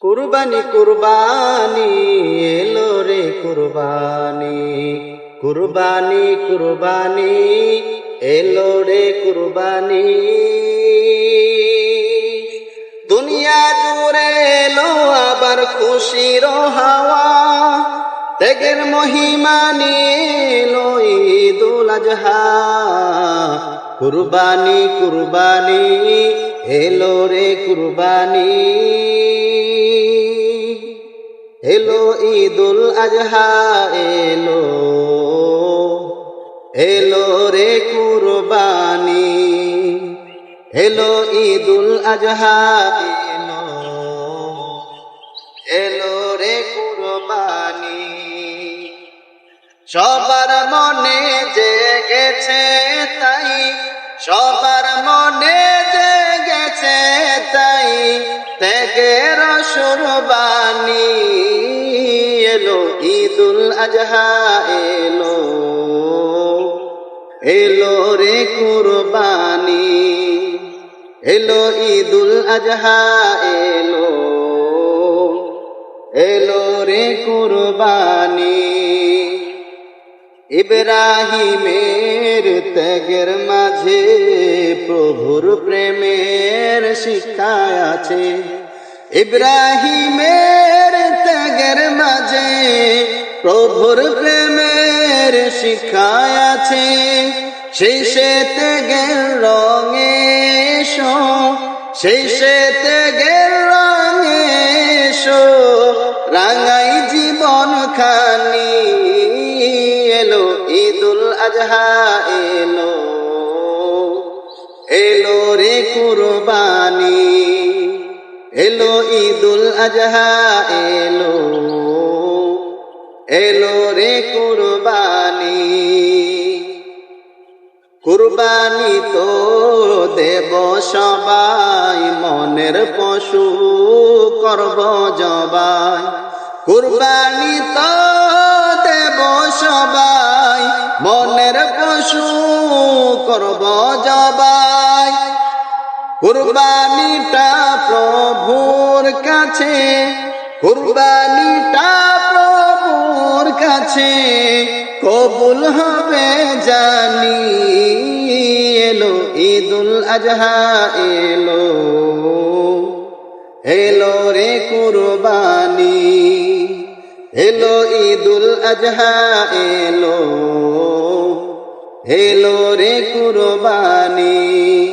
কুরবানি কুরবানি, এলো রে কুরবানি। কুরবানি কুরবানি, এলো রে কুরবানি। দুনিয়া জুড়ে এলো আবার খুশির হাওয়া। ত্যাগের মহিমা নিয়ে এলো ঈদুল আজহা। কুরবানি কুরবানি এলো রে কুরবানি। এলো ঈদুল আজহা, এলো। এলো রে কুরবানি। এলো ঈদুল আজহা, এলো। এলো রে কুরবানি। সবার মনে জেগেছে তাই, সবার মনে ত্যাগের সুরবানি এলো, ঈদুল আজহা এলো। এলো রে কুরবানি, এলো ঈদুল আজহা এলো। এলো রে কুরবানি, ইব্রাহিমের ত্যাগের মাঝে প্রভুর প্রেমের শিক্ষা আছে। ইব্রাহিমের ত্যাগের মাঝে প্রভুর প্রেমের শিক্ষা আছে। শেষে ত্যাগের রঙে শেষে ত্যাগের রঙে রাঙাই জীবন খানি এলো, ঈদুল আজহা এলো। এলো রে কুরবানি, এলো ঈদুল আজহা, এলো এলো রে কুরবানি। কুরবানি তো দেব সবাই, মনের পশু করব জবাই। কুরবানি তো দেব সবাই, মনের পশু করব জবাই। কুরবানিটা প্রভুর কাছে, কুরবানিটা প্রভুর কাছে, কবুল হবে জানি এলো, ঈদুল আজহা এলো। এলো রে কুরবানি, এলো ঈদুল আজহা এলো। এলো রে কুরবানি।